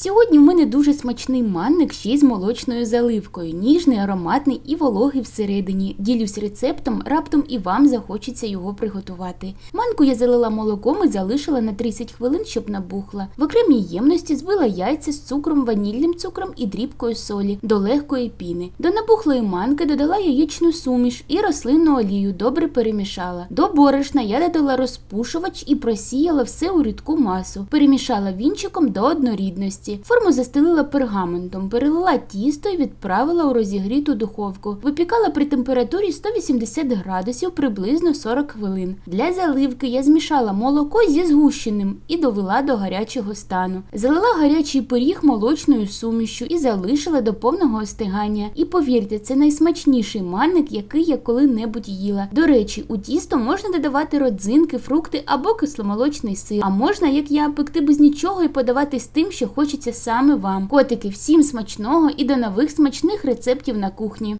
Сьогодні в мене дуже смачний манник ще з молочною заливкою, ніжний, ароматний і вологий всередині. Ділюсь рецептом, раптом і вам захочеться його приготувати. Манку я залила молоком і залишила на 30 хвилин, щоб набухла. В окремій ємності збила яйця з цукром, ванільним цукром і дрібкою солі до легкої піни. До набухлої манки додала яєчну суміш і рослинну олію, добре перемішала. До борошна я додала розпушувач і просіяла все у рідку масу. Перемішала вінчиком до однорідності. Форму застелила пергаментом, перелила тісто і відправила у розігріту духовку. Випікала при температурі 180 градусів приблизно 40 хвилин. Для заливки я змішала молоко зі згущеним і довела до гарячого стану. Залила гарячий пиріг молочною сумішю і залишила до повного остигання. І повірте, це найсмачніший манник, який я коли-небудь їла. До речі, у тісто можна додавати родзинки, фрукти або кисломолочний сир. А можна, як я, пекти без нічого і подавати з тим, що хочеться саме вам. Котики, всім смачного і до нових смачних рецептів на кухні.